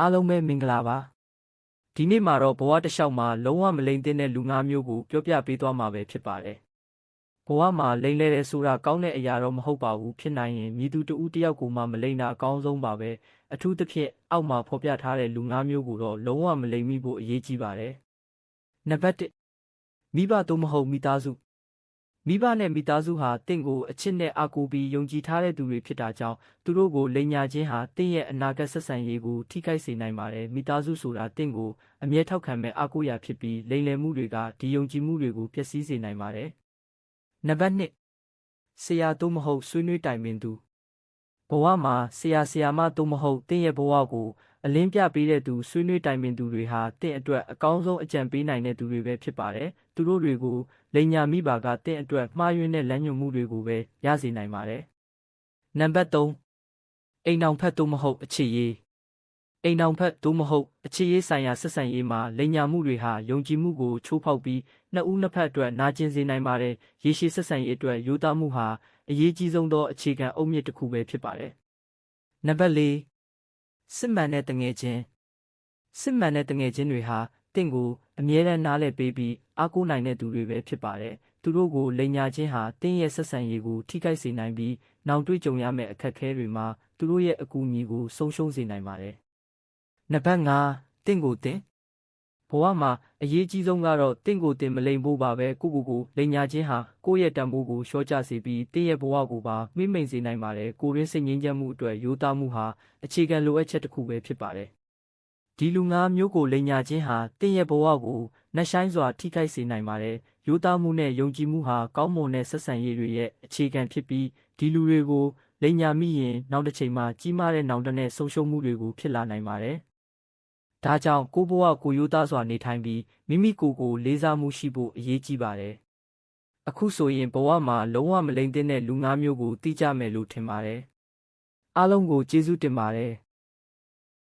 အားလုံးပဲမင်္ဂလာပါဒီနေ့မှာတော့ဘဝတစ်လျှောက်မှာလုံးဝမလိမ့်တဲ့လူငါးမျိုးကိုပြောပြပေးသွားမှာပဲဖြစ်ပါတယ်ဘဝမှာလိမ့်လဲတဲ့ဆိုတာကောင်းတဲ့အရာတော့မဟုတ်ပါဘူးဖြစ်နိုင်ရင်မြည်သူတဦးတစ်ယောက်ကိုမှမလိမ့်တာအကောင်းဆုံးပါပဲအထူးသဖြင့်အောက်မှာဖော်ပြထားတဲ့လူငါးမျိုးကိုတော့လုံးဝမလိမ့်မိဖို့အရေးကြီးပါတယ်နံပါတ်1မိဘသို့မဟုတ်မိသားစု မိဘနဲ့မိသားစုဟာတင့်ကိုအချစ်နဲ့အားကိုးပြီးယုံကြည်ထားတဲ့သူတွေဖြစ်တာကြောင့်သူတို့ကိုလိမ်ညာခြင်းဟာတင့်ရဲ့အနာဂတ်ဆက်ဆံရေးကိုထိခိုက်စေနိုင်ပါတယ်မိသားစုဆိုတာတင့်ကိုအမြဲထောက်ခံမဲ့အားကိုးရာဖြစ်ပြီးလိမ်လည်မှုတွေကဒီယုံကြည်မှုတွေကိုပျက်စီးစေနိုင်ပါတယ်နံပါတ်2ဆရာသို့မဟုတ်ဆွေးနွေးတိုင်ပင်သူ ဘဝမှာဆရာဆရာမသို့မဟုတ်တင့်ရဲ့ဘဝကိုအလင်းပြပေးတဲ့သူဆွေးနွေးတိုင်ပင်သူတွေဟာတင့်အတွက်အကောင်းဆုံးအကြံပေးနိုင်တဲ့သူတွေပဲဖြစ်ပါတယ်သူတို့တွေကိုလိန်ညာမိပါကတင့်အတွက်မှားယွင်းတဲ့လမ်းညွှန်မှုတွေကိုပဲရစေနိုင်ပါတယ်။နံပါတ်3အိမ်အောင်ဖက်သို့မဟုတ်အခြေရေး အိမ်အောင်ဖက်သို့မဟုတ်အခြေရေးဆိုင်ရာဆက်ဆံရေးမှာလိန်ညာမှုတွေဟာယုံကြည်မှုကိုချိုးဖောက်ပြီးနှစ်ဦးနှစ်ဖက်အတွက်နာကျင်စေနိုင်ပါတယ်။ရေရှည်ဆက်ဆံရေးအတွက်ယူသားမှုဟာအရေးကြီးဆုံးသောအခြေခံအုတ်မြစ်တစ်ခုပဲဖြစ်ပါတယ်။နံပါတ်4စစ်မှန်တဲ့တငယ်ချင်းစစ်မှန်တဲ့တငယ်ချင်းတွေဟာတင့်ကိုအမြဲတမ်းနားလည်ပေးပြီးအားကိုးနိုင်တဲ့သူတွေပဲဖြစ်ပါတယ်။သူတို့ကိုလိန်ညာခြင်းဟာတင့်ရဲ့ဆက်ဆံရေးကိုထိခိုက်စေနိုင်ပြီးနောက်တွေ့ကြုံရမယ့်အခက်အခဲတွေမှာသူတို့ရဲ့အကူအညီကိုဆုံးရှုံးစေနိုင်ပါတယ်။ နံပါတ်5တင့်ကိုတင်ဘဝမှာအရေးကြီးဆုံးကတော့တင့်ကိုတင်မလိန်ဖို့ပါပဲကိုကိုကိုလိန်ညာခြင်းဟာကိုယ့်ရဲ့တန်ဖိုးကိုလျှော့ချစေပြီးတင့်ရဲ့ဘဝကိုပါမိမ့်မိန်စေနိုင်ပါတယ်ကိုရင်းစိတ်ငြိမ်းချမ်းမှုအတွက်ရိုးသားမှုဟာအခြေခံလိုအပ်ချက်တစ်ခုပဲဖြစ်ပါတယ်ဒီလူငါးမျိုးကိုလိန်ညာခြင်းဟာတင့်ရဲ့ဘဝကိုနှဆိုင်စွာထိခိုက်စေနိုင်ပါတယ်ရိုးသားမှုနဲ့ယုံကြည်မှုဟာကောင်းမွန်တဲ့ဆက်ဆံရေးတွေရဲ့အခြေခံဖြစ်ပြီးဒီလူတွေကိုလိန်ညာမိရင်နောက်တစ်ချိန်မှာကြီးမားတဲ့နောင်တနဲ့ဆုံးရှုံးမှုတွေကိုဖြစ်လာနိုင်ပါတယ် ဒါကြောင့်ကိုယ့်ဘဝကိုရိုးသားစွာနေထိုင်ပြီးမိမိကိုယ်ကိုလေးစားမှုရှိဖို့အရေးကြီးပါတယ်။အခုဆိုရင်ဘဝမှာလုံးဝမလိမ့်တဲ့လူငါးမျိုးကိုသိကြမယ်လို့ထင်ပါတယ်။အားလုံးကိုကျေးဇူးတင်ပါတယ်။